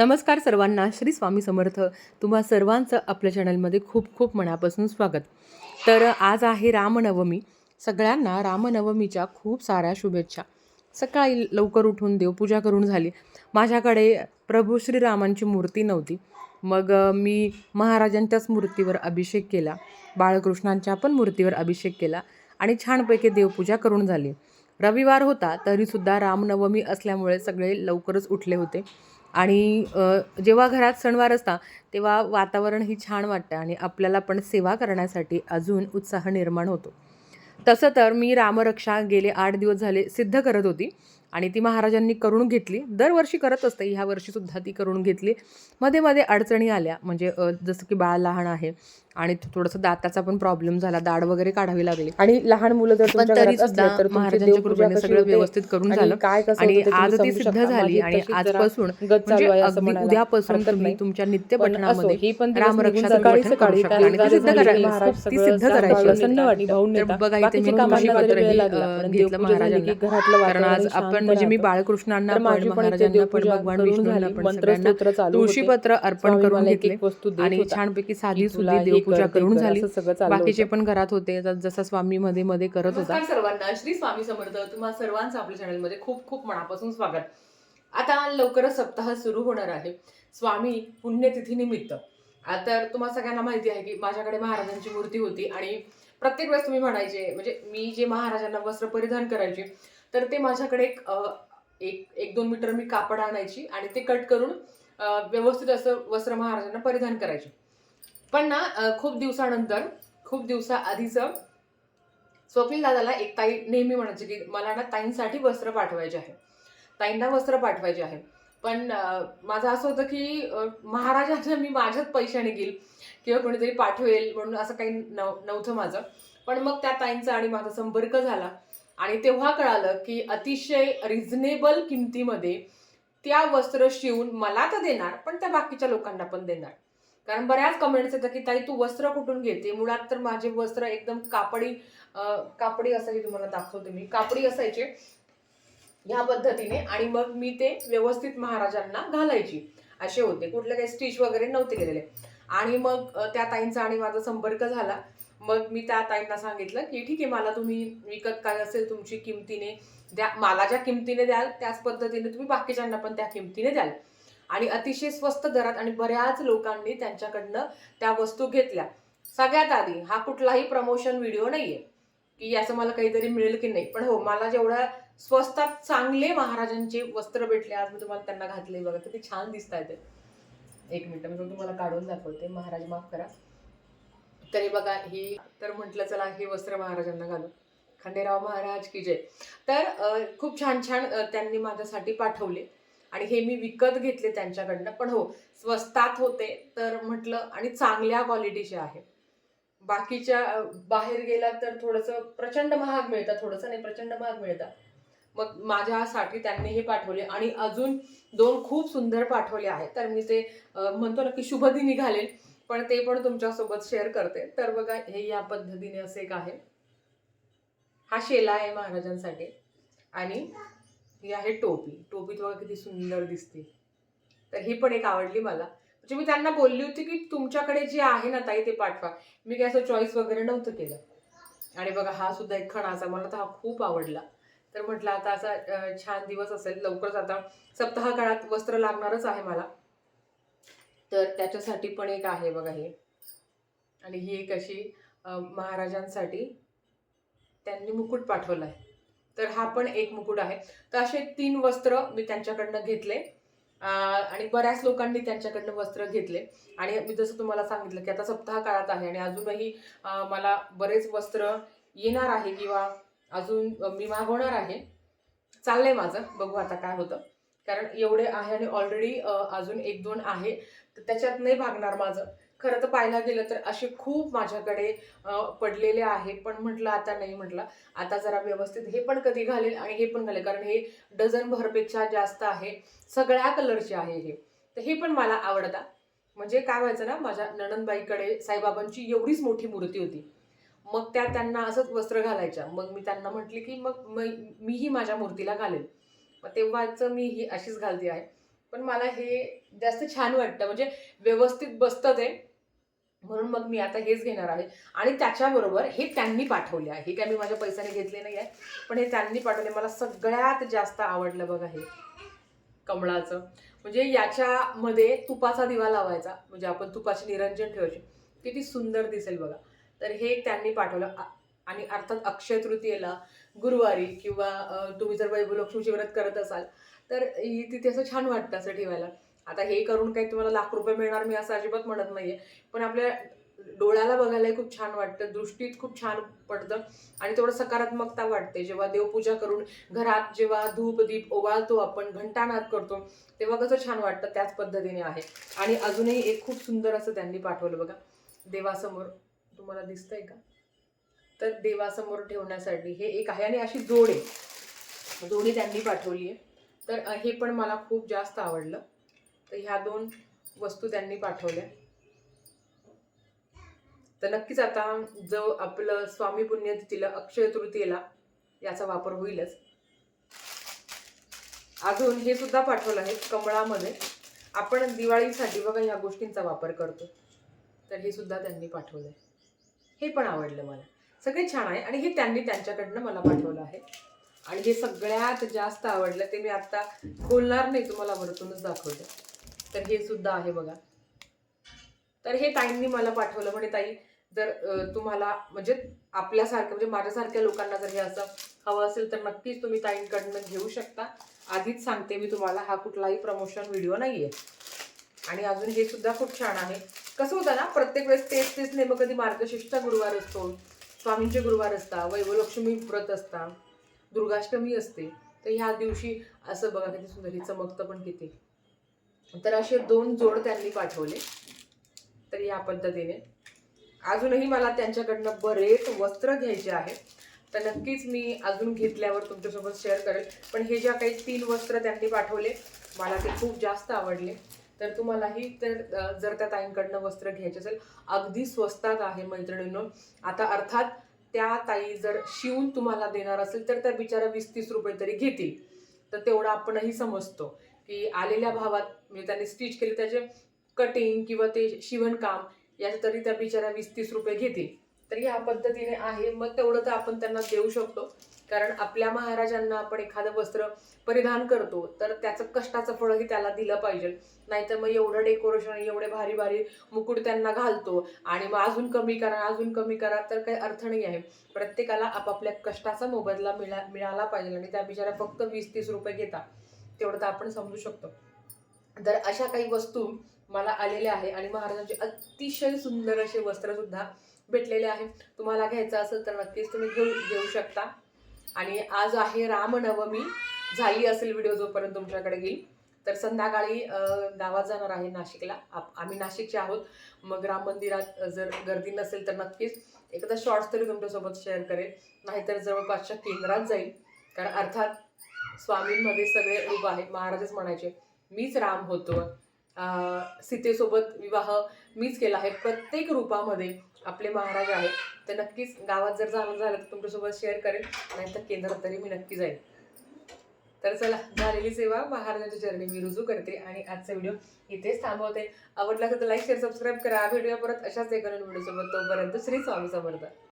नमस्कार सर्वांना श्री स्वामी समर्थ. तुम्हा सर्वांचं आपल्या चॅनलमध्ये खूप खूप मनापासून स्वागत. तर आज आहे रामनवमी. सगळ्यांना रामनवमीच्या खूप साऱ्या शुभेच्छा. सकाळी लवकर उठून देवपूजा करून झाली. माझ्याकडे प्रभू श्रीरामांची मूर्ती नव्हती. मग मी महाराजांच्याच मूर्तीवर अभिषेक केला. बाळकृष्णांच्या पण मूर्तीवर अभिषेक केला आणि छानपैकी देवपूजा करून झाली. रविवार होता तरीसुद्धा रामनवमी असल्यामुळे सगळे लवकरच उठले होते. आणि जेव्हा घरात सणवार असता तेव्हा वातावरणही छान वाटतं आणि आपल्याला पण सेवा करण्यासाठी अजून उत्साह निर्माण होतो. तसं तर मी रामरक्षा गेले आठ दिवस झाले सिद्ध करत होती आणि ती महाराजांनी करून घेतली. दरवर्षी करत असते ह्या वर्षीसुद्धा ती करून घेतली. मध्ये मध्ये अडचणी आल्या म्हणजे जसं की बाळ लहान आहे आणि थोडंसं दाताचा पण प्रॉब्लेम झाला दाढ वगैरे काढावी लागली आणि लहान मुलं जर पण तरी सुद्धा महाराजांच्या कृपेने सगळं व्यवस्थित करून झालं काय आणि आज ती सिद्ध. झाली आणि आजपासून म्हणजे उद्यापासून तुम्ही. तुमच्या पण नित्यपठणामध्ये असो, ही पण रामरक्षाचं पठण करू शकता आणि ती सिद्ध करायची ती सिद्ध करायची तर. बघा इथे मी तुळशीपत्रही, घेतलं महाराजांना घरातलं कारण आज आपण म्हणजे मी. बाळकृष्णांना पण महाराजांना पण भगवान विष्णूंना झाली, पण सगळ्यांना. तुळशीपत्र अर्पण करून घेतले आणि. छानपैकी साधी सुद्धी हे देवपूजा ते करून कर, झाली. बाकीचे होतं. पण घरात होते जसं स्वामी मध्ये मध्ये करत होता. नमस्कार सर्वांना श्री स्वामी समर्थ तुम्हा सर्वांचं आपल्या चॅनलमध्ये खूप खूप मनापासून स्वागत. आता लवकरच सप्ताह सुरू होणार आहे स्वामी पुण्यतिथीनिमित्त आ, तर तुम्हाला सगळ्यांना माहिती आहे की माझ्याकडे महाराजांची मूर्ती होती आणि प्रत्येक वेळेस तुम्ही म्हणायचे म्हणजे मी जे महाराजांना वस्त्र परिधान करायचे तर ते माझ्याकडे एक एक एक दोन मीटर मी कापड आणायची आणि ते कट करून व्यवस्थित असं वस्त्र महाराजांना परिधान करायचे. पण ना खूप दिवसानंतर खूप दिवसाआधीचं स्वप्नील दादाला एक ताई नेहमी म्हणायचे की मला ना ताईंसाठी वस्त्र पाठवायचे आहे. ताईंना वस्त्र पाठवायचे आहे. पण माझं असं होतं की अं, महाराजांना मी माझ्याच पैशाने घेईल किंवा कोणीतरी पाठवेल म्हणून असं काही नव नव्हतं माझं. पण मग त्या ताईंचा आणि माझा संपर्क झाला. आणि तेव्हा कळालं की अतिशय रिझनेबल किमतीमध्ये त्या वस्त्र शिवून मला तर देणार पण त्या बाकीच्या लोकांना पण देणार. कारण बऱ्याच कमेंट्स येतात की ताई तू वस्त्र कुठून घेते? मुळात तर माझे वस्त्र एकदम कापडी कापडी असायची तुम्हाला दाखवते मी. कापडी असायचे ह्या पद्धतीने आणि मग मी ते व्यवस्थित महाराजांना घालायची. असे होते. कुठले काही स्टिच वगैरे नव्हते केलेले. आणि मग त्या ताईंचा आणि माझा संपर्क झाला. मग मी त्या ताईंना सांगितलं की ठीक आहे मला तुम्ही विकत काय असेल तुमची किमतीने द्या. मला ज्या किमतीने द्याल त्याच पद्धतीने तुम्ही बाकीच्यांना पण त्या किमतीने द्याल. आणि अतिशय स्वस्त दरात आणि बऱ्याच लोकांनी त्यांच्याकडनं त्या वस्तू घेतल्या. सगळ्यात आधी हा कुठलाही प्रमोशन व्हिडिओ नाहीये. की याचं मला काहीतरी मिळेल की नाही. पण हो मला जेवढ्या स्वस्तात चांगले महाराजांचे वस्त्र भेटले आज मी तुम्हाला त्यांना घातले बघा किती छान दिसत आहेत एक मिनिट मी तुम्हाला काढून दाखवते. महाराज माफ करा. तरी बघा ही तर म्हटलं चला हे वस्त्र महाराजांना घालू. खंडेराव महाराज की जय. तर खूप छान छान त्यांनी माझ्यासाठी पाठवले. आणि हे मी विकत घेतले त्यांच्याकडनं. पण हो स्वस्तात होते तर म्हटलं आणि चांगल्या क्वालिटीचे आहे. बाकीच्या बाहेर गेला तर थोडंसं प्रचंड महाग मिळतं थोडंसं नाही प्रचंड महाग मिळतं. मग माझ्यासाठी त्यांनी हे पाठवले आणि अजून दोन खूप सुंदर पाठवले आहेत. तर मी ते म्हणतो ना की शुभदी घालेल पण ते पण तुमच्यासोबत शेअर करते. तर बघा हे या पद्धतीने असे एक आहे. हा शेला आहे महाराजांसाठी. आणि ही आहे टोपी. टोपी तुम्हाला किती सुंदर दिसते. तर ही पण एक आवडली मला. म्हणजे मी त्यांना बोलली होती की तुमच्याकडे जे आहे ना ताई ते पाठवा. मी काय असं चॉईस वगैरे नव्हतं केलं. आणि बघा हा सुद्धा एक खणाचा मला तर हा खूप आवडला. तर म्हटलं आता असा छान दिवस असेल. लवकरच आता सप्ताह काळात वस्त्र लागणारच आहे मला. तर त्याच्यासाठी पण एक आहे बघा हे. आणि ही एक अशी महाराजांसाठी त्यांनी मुकुट पाठवला आहे तर हा पण एक मुकुट आहे. तर असे तीन वस्त्र मी त्यांच्याकडनं घेतले. आणि बऱ्याच लोकांनी त्यांच्याकडनं वस्त्र घेतले. आणि मी जसं तुम्हाला सांगितलं की आता सप्ताह काळात आहे आणि अजूनही मला बरेच वस्त्र येणार आहे किंवा अजून मी मागवणार आहे. चाललंय माझं. बघू आता काय होतं. कारण एवढे आहे आणि ऑलरेडी अजून एक दोन आहे. तर त्याच्यात नाही भागणार माझं. खरं तर पाहायला गेलं तर असे खूप माझ्याकडे पडलेले आहे. पण म्हटलं आता नाही म्हटलं. आता जरा व्यवस्थित हे पण कधी घालेल आणि हे पण घालेल. कारण हे डझन भरपेक्षा जास्त आहे. सगळ्या कलरचे आहे हे. तर हे पण मला आवडतात म्हणजे काय व्हायचं ना माझ्या नणनबाईकडे साईबाबांची एवढीच मोठी मूर्ती होती. मग त्या त्यांना असंच वस्त्र घालायच्या. मग मी त्यांना म्हटले की मग मीही माझ्या मूर्तीला घालेल. मग तेव्हाच मी ही अशीच घालते आहे. पण मला हे जास्त छान वाटतं. म्हणजे व्यवस्थित बसतं ते. म्हणून मग मी आता हेच घेणार आहे. आणि त्याच्याबरोबर हे त्यांनी पाठवले आहे. हे काय मी माझ्या पैशाने घेतले नाही आहे. पण हे त्यांनी पाठवले. मला सगळ्यात जास्त आवडलं बघा हे. कमळाचं. म्हणजे याच्यामध्ये तुपाचा दिवा लावायचा. म्हणजे आपण तुपाचे निरंजन ठेवायचे. किती सुंदर दिसेल बघा. तर हे त्यांनी पाठवलं. आणि अर्थात अक्षय तृतीयेला गुरुवारी किंवा तुम्ही जर वैभवलक्ष्मीचे व्रत करत असाल तर तिथे असं छान वाटतं असं ठेवायला. आता हे करून काही तुम्हाला लाख रुपये मिळणार मी असं अजिबात म्हणत नाहीये. पण आपल्या डोळ्याला बघायलाही खूप छान वाटतं दृष्टीत खूप छान पडतं आणि तेवढं सकारात्मकता वाटते. जेव्हा देवपूजा करून घरात जेव्हा धूप दीप ओवाळतो आपण घंटानाद करतो तेव्हा कसं छान वाटतं त्याच पद्धतीने आहे. आणि अजूनही एक खूप सुंदर असं त्यांनी पाठवलं बघा. देवासमोर तुम्हाला दिसतंय का? तर देवासमोर ठेवण्यासाठी हे एक आहे आणि अशी जोडे. जोडी त्यांनी पाठवली आहे. तर हे पण मला खूप जास्त आवडलं. तर ह्या दोन वस्तू त्यांनी पाठवल्या. तर नक्कीच आता जो आपलं स्वामी पुण्यतिथीला अक्षय तृतीयेला याचा वापर होईलच. अजून हे सुद्धा पाठवलं आहे कमळामध्ये. आपण दिवाळीसाठी बघा ह्या गोष्टींचा वापर करतो. तर हे सुद्धा त्यांनी पाठवलं आहे हे पण आवडलं मला. सगळे छान आहे आणि हे त्यांनी त्यांच्याकडनं मला पाठवलं आहे. आणि हे सगळ्यात जास्त आवडलं ते मी आता बोलणार नाही तुम्हाला वरतूनच दाखवते तर हे सुद्धा आहे बघा. तर हे ताईंनी मला पाठवलं. म्हणे ताई जर तुम्हाला म्हणजे आपल्यासारख्या म्हणजे माझ्यासारख्या लोकांना जर हे असं हवं असेल तर नक्कीच तुम्ही ताईंकडनं घेऊ शकता. आधीच सांगते मी तुम्हाला हा कुठलाही प्रमोशन व्हिडिओ नाहीये. आणि अजून हे सुद्धा खूप छान आहे. कसं होतं ना प्रत्येक वेळेस तेच तेच नेमकं कधी मार्गशिष्ट गुरुवार असतो स्वामींचे गुरुवार असता वैभवलक्ष्मी व्रत असता दुर्गाष्टमी असते. तर ह्या दिवशी असं बघा किती सुंदर हे चमकतं पण किती. तर असे दोन जोड त्यांनी पाठवले. तर या पद्धतीने. अजूनही मला त्यांच्याकडनं बरेच वस्त्र घ्यायचे आहेत. तर नक्कीच मी अजून घेतल्यावर तुमच्यासोबत शेअर करेल. पण हे ज्या काही तीन वस्त्र त्यांनी पाठवले मला ते खूप जास्त आवडले. तर तुम्हालाही तर जर त्या ताईंकडनं वस्त्र घ्यायचे असेल अगदी स्वस्तात आहे मैत्रिणींनो. आता अर्थात त्या ताई जर शिवून तुम्हाला देणार असेल तर त्या बिचारा वीस तीस रुपये तरी घेतील. तर तेवढं आपणही समजतो. की आलेल्या भावात म्हणजे त्यांनी स्टिच केले त्याचे कटिंग किंवा ते शिवणकाम याचे तरी त्या बिचारा वीस तीस रुपये घेतील. तर ह्या पद्धतीने आहे. मग तेवढं तर आपण त्यांना देऊ शकतो. कारण आपल्या महाराजांना आपण एखादं वस्त्र परिधान करतो तर त्याचं कष्टाचं फळही त्याला दिलं पाहिजे. नाहीतर मग एवढं डेकोरेशन एवढे भारी भारी मुकुट त्यांना घालतो. आणि मग अजून कमी करा अजून कमी करा तर काही अर्थ नाही आहे. प्रत्येकाला आपापल्या कष्टाचा मोबदला मिळा मिळाला पाहिजे. आणि त्या बिचारा फक्त वीस तीस रुपये घेता तेवढं तर आपण समजू शकतो. तर अशा काही वस्तू मला आलेल्या आहे आणि महाराजांचे अतिशय सुंदर असे वस्त्रसुद्धा भेटलेले आहे. तुम्हाला घ्यायचं असेल तर नक्कीच तुम्ही घेऊ घेऊ शकता. आणि आज आहे रामनवमी. झाली असेल व्हिडिओ जोपर्यंत तुमच्याकडे येईल. तर संध्याकाळी गावात जाणार आहे नाशिकला. आप- आम्ही नाशिकचे आहोत. मग राम मंदिरात जर गर्दी नसेल तर नक्कीच एखादा शॉर्ट्स तरी तुमच्यासोबत शेअर करेल नाहीतर जवळपासच्या केंद्रात जाईल. कारण अर्थात स्वामींमध्ये सगळे रूप आहेत. महाराजच म्हणायचे मीच राम होतो. सीतेसोबत विवाह मीच केला आहे. प्रत्येक रूपामध्ये आपले महाराज आहेत. तर नक्कीच गावात जर जाणं झालं तर तुमच्यासोबत शेअर करेल नाहीतर केंद्रात तरी मी नक्की जाईन. तर चला झालेली सेवा महाराजांची जर्नी मी रुजू करते आणि आजचा व्हिडिओ इथेच थांबवते. आवडला तर लाईक शेअर सबस्क्राईब करा. व्हिडिओ परत अशाच एका नवीन व्हिडिओसोबत. तोपर्यंत श्री स्वामी समर्थ.